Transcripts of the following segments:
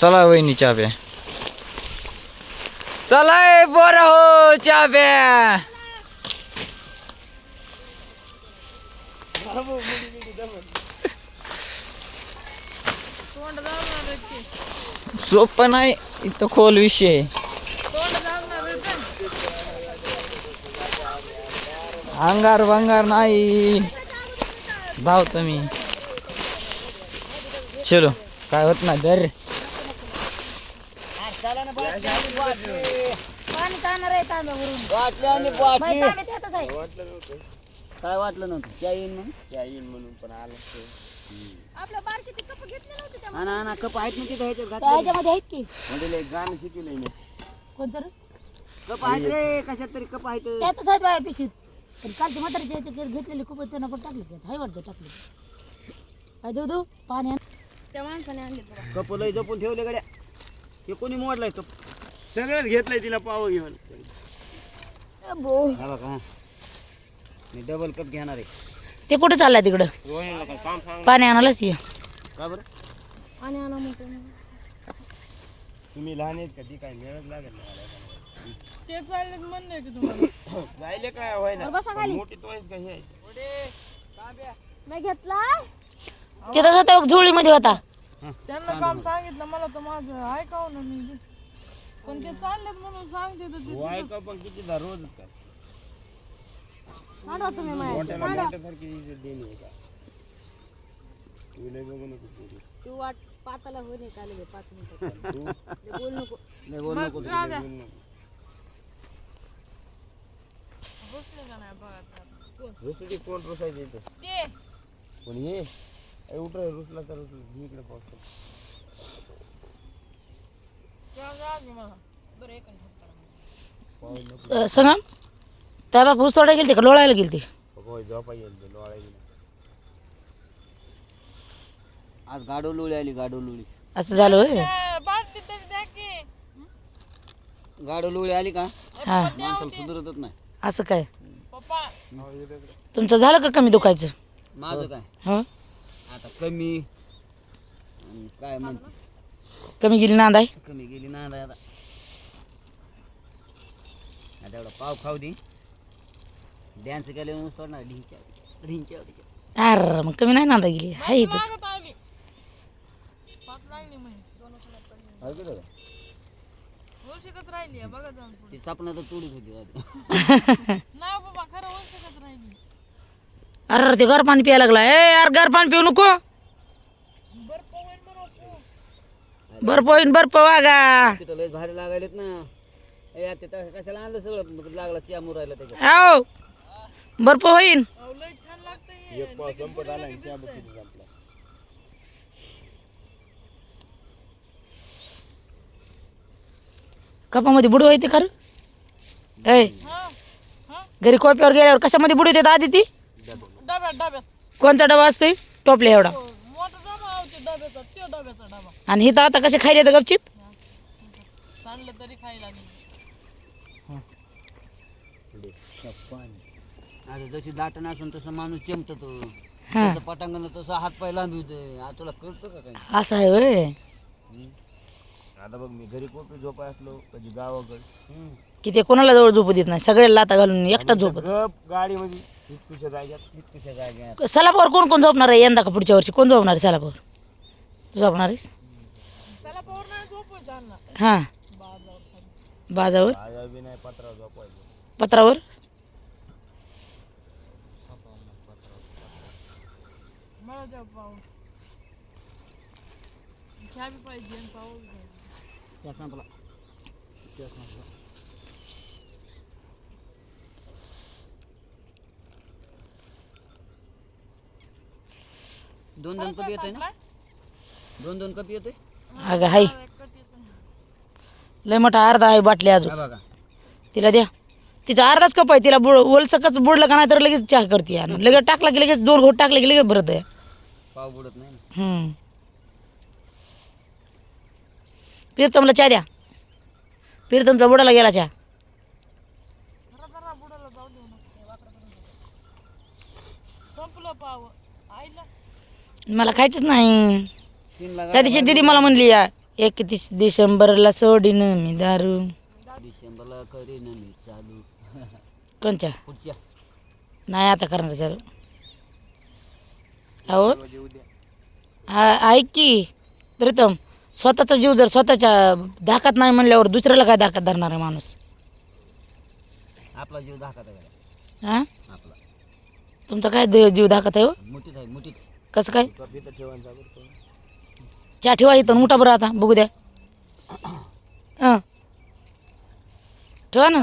चला वहिनी चहा प्या चला बर हो चहा प्या सोपं नाही इथं खोल विषय अंगार बंगार नाही. धावतो मी. चलो काय होत नाही दर पाणी ताणणार आहे तांब्यावरून. बाटली आणि बाटली तांबे त्यातच आहे. काय वाटलं नव्हतं? त्या येईन म्हणून? त्या येईन म्हणून पण आलं आपलं बारकी ती कप घेतली नव्हती त्या आणा आणा कप आहेत ना तिथे ह्याच्यात त्या घातलेले. ह्याच्यामध्ये आहेत की? म्हणजे एक गाणं शिकवलंय मी. कोणतं रे? कप आहेत रे कशात तरी कप आहेत. त्यातच आहेत बाया पिशवीत. पण कालच्या म्हातारीच्या ह्याच्यात घेतलेली खूप त्यांना पण टाकले त्यात हाय वाटतं टाकले. काय देऊ देऊ पाणी आण. त्या माणसाने आणले तुला कप लय जपून ठेवले गड्या. हे कोणी मोडलाय कप सगळंच घेतलंय तिला पाव घेऊन. हा बघा मी डबल कप घेणार आहे. ते कुठे चाललाय तिकडं? पाणी आणायलाच ये. का बरं? पाणी आणा म्हणतो तुम्ही लहान आहेत का? ती काय मिळत लागत नाही ते चालले म्हणणे की तुम्हाला. जायले काय होय ना बसा खाली. मोठी का हे? मी घेतला ते तसं त्या झोळीमध्ये होता. त्यांना काम सांगितलं मला तर माझं ऐकाव ना मी पण ते चाललेत म्हणून सांगते तर ते वाय का पण किती दा रोज काय सांगा तुम्ही माझ्या मोठ्याला मोठ्यासारखी इज्जत देणे आहे का? तू लय बघू नको पोरी. तू वाट पाताला होणे काल घे पाच मिनिटं. तू? बोल नको. बोलू नको तू, लय बोलू नको. बसले का नाही बघा आता. कोण रुसायचं इथं? ते. पण हे ए, उठ रे, रुसला तर रुसला मी इकडे पाहतो त्या बाप ऊस तोडायला गेलते का? लोळायला गेलते? होय झोपा येईल ते लोळा येईल आज गाडो लुळी आली गाडो लुळी. असं झालं होय? बाटली तरी द्या की. गाडो लुळी आली का? हा. माणसाला सुधरतच नाही. असं काय? पप्पा. तुमचं झालं का कमी दुखायचं? माझं काय? हो? आता कमी. आणि काय म्हणतेस? कमी गेली नांदाय कमी गेली ना आता. आता एवढा पाव खाऊ दे. डॅन्स केले नुसतं ना ढिंच्या ढिंच्या अर मग कमी नाही नांदा गेली. हाय इथंच. वर्षिकच राहिली आहे बघा जाऊन ती सपना तर तुडीच होती. नाही बाबा खरं वर्षिकच राहिली. अरे ते गार पाणी प्यायला लागला. ए यार गार पाणी पिऊ नको. बर्फ होईन बर्फ वागा. तिथं लय भारी लागायलेत ना. ए आता तिथं कशाला आणलं सगळं? लागला चिया मुरायला त्याच्यात. आओ बर्फ होईन. अहो, लय छान लागतं एक पाव संपत आला आणि त्या बघितलं संपला कपामध्ये बुडू होते खरं ए हा हा घरी कोप्यावर गेल्यावर कशामध्ये बुडू येतात आधी ती डब्यात डब्यात. कोणता डबा असतोय? टोपले एवढा. हो, मोठा डबा होते डब्याचा त्यो डब्याचा डबा. आणि हिथं आता कसे खायले तर गपचिप? सांडलं तरी खायला आता जशी दाटण असून तसं माणूस चमत तो. हा. त्याचं पटांगण तसं हात पाय लांबवतोय आता तुला कळतं का काय असं आहे होय. आता बघ मी घरी कोपी झोपाय असलो कधी गावाकडे. की ते कोणाला जवळ झोपू देत नाही. सगळे लाता घालून एकटाच झोपत. गप गाडीमध्ये. इतकुशा जाग्यात इतकुशा जाग्यात सलापावर कोण कोण झोपणार आहे? यंदा का पुढच्या वर्षी? कोण झोपणार आहे सलापावर तू झोपणार आहेस? हां. बाजावर खाली बाजावर आजा बी नाही पत्रा झोपायचं. पत्रावर? मला द्या पाव चहा बी पाहिजे आणि पाव बी पाहिजे. त्या संपला. त्या संपला. दोन दोन कप येतोय ना? दोन दोन कप येतोय? अगं हाय. लय मोठा अर्धा आहे बाटली अजून. हा बघा. तिला द्या. तिचा अर्धाच कप आहे तिला बुड ओलसकच बुडलं का नाही तर लगेच चहा करते आणि लगेच टाकला की लगेच दोन घोट टाकले की लगेच भरत आहे. पाव बुडत नाही ना? हम्म. प्रीतमला चहा द्या. प्रीतमचा बुडाला गेला चहा जरा जरा बुडाला जाऊ देऊ नका संपलं पाव आईला मला खायचंच नाही. त्या दिवशी दिदी मला म्हणली या एकतीस डिसेंबरला सोडीन मी दारू. डिसेंबरला करीन मी चालू. कोणच्या? पुढच्या. नाही आता करणार चालू. अहो. आ- ऐक की प्रीतम स्वतःचा जीव जर स्वतःच्या धाकात नाही म्हणल्यावर दुसऱ्याला काय धाकात धरणार आहे माणूस? आपला जीव धाकात हां? आपला. तुमचा काय द- जीव धाकात आहे हो? मुठीत आहे मुठीत. कसं काय? चहा ठेवा इथं मोठा बरं आता बघू द्या. हां. ठेवा ना.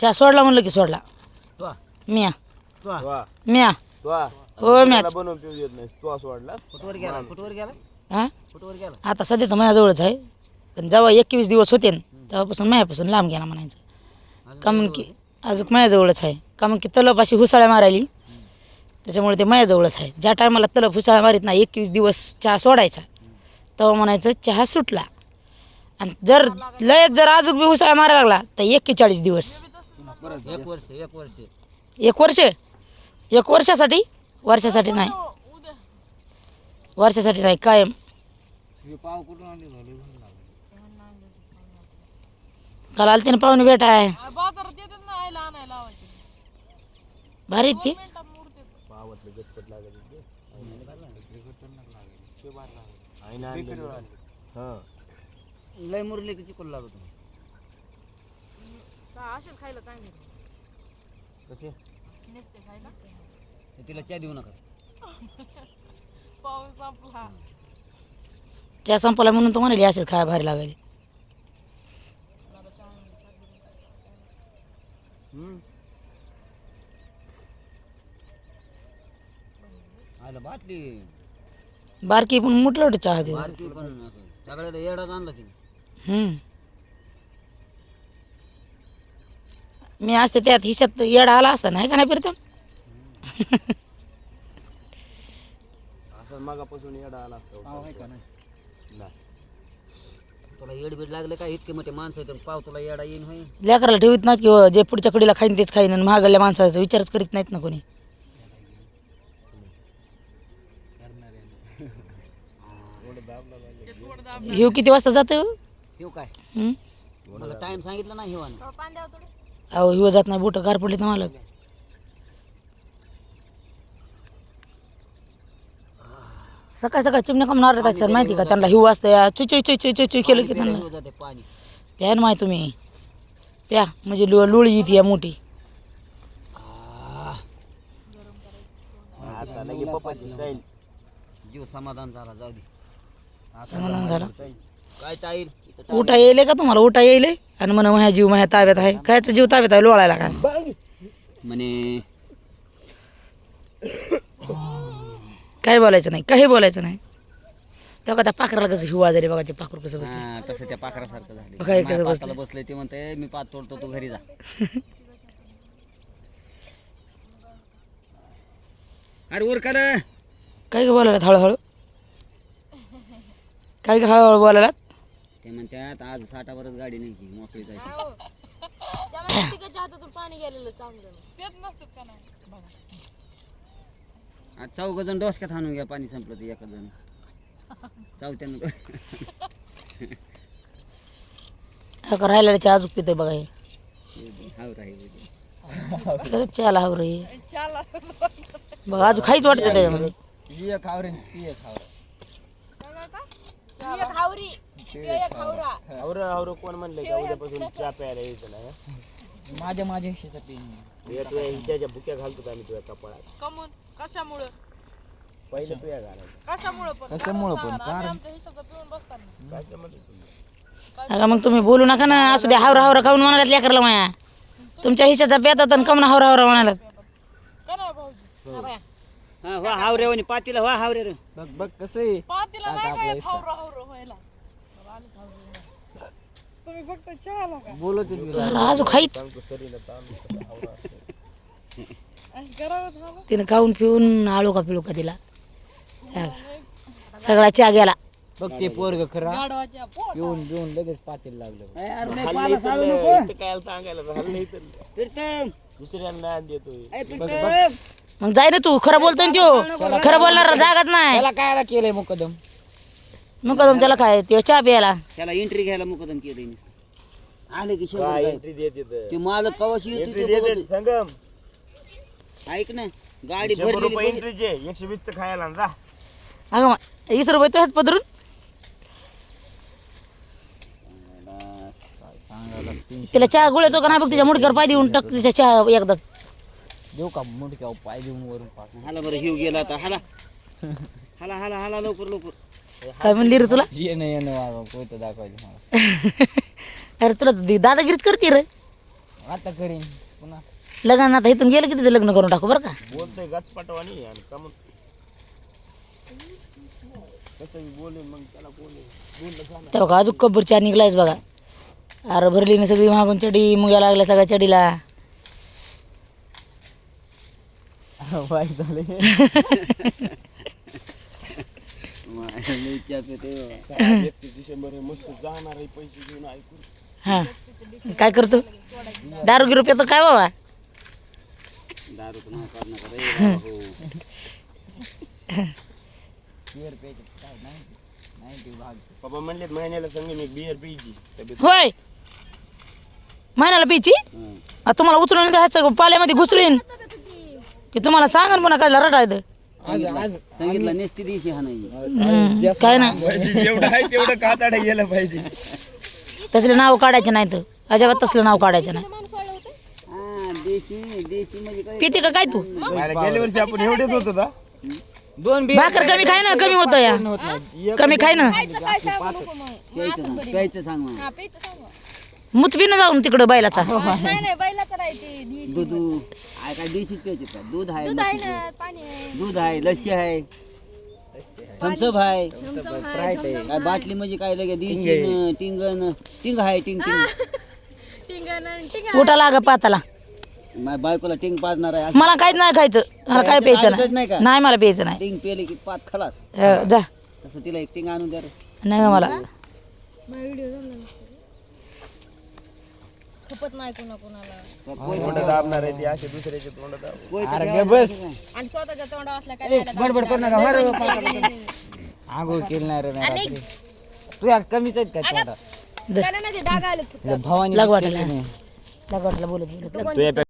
चहा सोडला म्हणलं की सोडला. मिया. मिया. हो हां? गेला? आता सध्या तर माझ्याजवळच आहे. पण जेव्हा एकवीस दिवस होते ना तेव्हापासून माझ्यापासून लांब गेला म्हणायचं. अजून का म्हणून कुठवर की अजून माझ्याजवळच आहे. का म्हणून की तलपाशी हुसाळ्या मारायली. त्याच्यामुळे ते माझ्याजवळच आहे. ज्या टायमाला तलप हुसाळ्या मारीत ना एकवीस दिवस चहा सोडायचा. तेव्हा म्हणायचं चहा सुटला. आणि जर लयच जर अजून बी हुसाळा मारायला लागला तर एक्केचाळीस दिवस. एक वर्ष एक वर्ष. एक वर्ष? एक वर्षासाठी? वर्षासाठी नाही. वर्षासाठी नाही कायम. काल आलते ना पाहुणे भेट आहे भारी ती. लय मुरले की चिकून लागत असेच खायला चांगले. कसे? नसते खायला. तिला चहा देऊ नका. पाऊस संपला. चहा संपला म्हणून तो म्हणाली असेच खाय भारी लागली आलं बाटली. बारकी पण मुठलं होतं चहा दे बारकी पण असं. सगळ्याला येडाच आणला तिने. हम्म. मी असते त्यात हिशात येडा आला असता नाही का नाही प्रीतम? पाव आहे का नाही? तुला येड बीड लागले का? इतके मोठे माणसं आहेत पाव तुला येडा येईन होईल लेकराला ठेवीत नाहीत किंवा जे पुढच्या कडीला खाईन तेच खाईन आणि महागल्या माणसाचा विचारच करीत नाहीत ना कोणी. ह्यो किती वाजता जातो येऊ काय? मला टाइम सांगितलं नाही हिवान अहो ह्यो जात नाही बोट गार पडले तर मला. सकाळ सकाळ चिमण्या कम नारळ सर माहिती का त्यांना? हिव वाजता चुई चुई चुई चुई चुई चुई केलं की त्यांना. जाते पाणी. प्या ना माहिती तुम्ही. प्या म्हणजे लु लुळी येते या मोठी. जीव समाधान झाला जाऊ दे. समाधान झालं? काय टाईल उठा येईल का तुम्हाला? उठा येईल आणि म्हणा माझ्या जीव माझ्या ताब्यात आहे. कायचा जीव ताब्यात आहे? लोळायला काय? म्हणे काही बोलायचं नाही. काही बोलायचं नाही. तेव्हा त्या पाखराला कसं हिवा झाली बघा ते पाखरू कसं बसलं. हा, तसं त्या पाखरासारखं झालं. बघा कसं माझ्या बसलंय. पाताला बसलंय ते म्हणते मी पात तोडतो तू घरी जा. अरे उर कर काय काय बोलायला हळूहळू? काय काय हळूहळू बोलायला ते म्हणतात आज साठावरच गाडी न्यायची मोकळी जायची. हातातून पाणी गेलेलं चांगलं. का नाही? बघा. आज चौघ जण डोसक्यात हाणून घ्या पाणी संपलं ते एका जण चौथ्यानं हा का राहिलेल्या चहा अजून पितोय बघा हे. हाव राहील खरंच चहाला हवं रे. चला बघा अजून खाईच वाटतं त्याच्यामध्ये. खावरी खावरा. माझ्या माझ्या हिशेचा पेन कमून कशामुळं? पहिलं कशामुळं पण? कशामुळं पण? कारण आमच्या हिशोबात पिऊन बसताना अगं मग तुम्ही बोलू नका ना. असू द्या हावरा हावरा खाऊन म्हणालात लेकरला माया. तुमच्या हिशाचा पेतात आणि कमना हावरा हावरा म्हणालात का नाही भाऊजी हा वा हावरे म्हणे पातीला वा हावरे रे. बघ बघ कसं आहे. पातीला नाही काय हावरा हावरा व्हायला? बरं, आलीच हावरी. तुम्ही फक्त चहाला का बोलत खाईच. तिने खाऊन पिऊन आळू का पिळू का तिला? हा. सगळा चहा गेला. बघ ते पोरग खरा. पिऊन पिऊन लगेच पातेल लागलं. काय सांगायला? दुसऱ्यांना देतोय. मग जाय ना तू खरं बोलतोय ना त्यो. खरं बोलणार जागाच नाही. त्याला काय केलंय मुकदम? मग कदम त्याला काय ते चहा प्यायला. त्याला एंट्री घ्यायला मुकदम केलं आले की शेवट? ते मालक कवाशी येतो ते बघतो. ऐक ना गाडी भरलेली बघ. अगं मग वीस रुपये तो हात पदरून. तिला चहा गुळतो का नाही बघ तिच्या मुडक्यावर पाय देऊन टाक तिच्या चहा एकदा देऊ का मुडक्या पाय देऊन वरून पाच हाला बरं हिव गेला आता हाला. हाला हाला हाला लवकर लवकर. काय म्हणली रे तुला? येणं येणं वागा कोयतं दाखवायचं मला. अरे तुला दी- दादागिरीच करते रे. आता करीन. पुन्हा. लग्न आता इथून गेलं की तिचं लग्न करून टाकू बरं का? तेव्हा का अजून कब्बर चहा निघलायच बघा. अरे भरली ना सगळी मागून चडी मुग्या लागल्या सगळ्या चडीला वाईट झाले. हा. काय करतो? दारू गिरू पितो काय बाबा? बाबा म्हणलेत महिन्याला संग मी बियर पियची. होय. महिन्याला पिची. आ, तुम्हाला उचलून द्यायचं पाल्यामध्ये घुसळीन. की तुम्हाला सांगा ना पुन्हा काय रटायचं आज आज सांगितलं नेसती दिवशी हा नाही हम्म, काय ना जेवढं आहे तेवढं काताडे गेलं पाहिजे. तसले नाव काढायचे नाहीत. अजिबात तसलं नाव काढायचं नाही. हा देशी देशी म्हणजे काय? पिते का काय तू? मला गेल्या वर्षी आपण एवढेच होतो का दोन भाकर कमी खाय ना कमी होतं या. नाही. कमी खाय ना. काय सांगू नको मग. प्यायचं सांग प्यायचं सांग मग. हा पेच सांगू. मुत पिणं जाऊन तिकडं बैलाचा. नाही नाही बैलाचं राहते देशी दूध. आहे काय देशीच प्यायचे का? दूध आहे दूध आहे म्हशीचं. ना पाणी आहे. दूध आहे लस्सी आहे. थम्सअप आहे. झमझम आहे काय बाटली म्हणजे काय लगे? देशी टिंगन टिंग आहे टिंग टिंग. टिंगण टिंगण उठा लाग पाताला. माझ्या बायकोला टिंग पाजणार आहे मला काहीच नाही खायचं. मला काय प्यायचं नाही. नाही का? नाही मला प्यायचं नाही. टिंग पेले की पाच खलास. अ, जा. तसं तिला एक टिंग आणून द्या रे. नाही मला? व्हिडिओ खपत नाही कोणा कोणाला. तोंड दाबणार आहे ते असे दुसऱ्याचे तोंड दाब. पोयचं अरे बस. आणि स्वतःच्या तोंडा वाचला काय बडबड कर नका बरं आंघोळ केली नाही रे रात्री यार कमीच आहेत का तोंडात? डाग आले भवानी लाग नाही. बोलत बोलत तू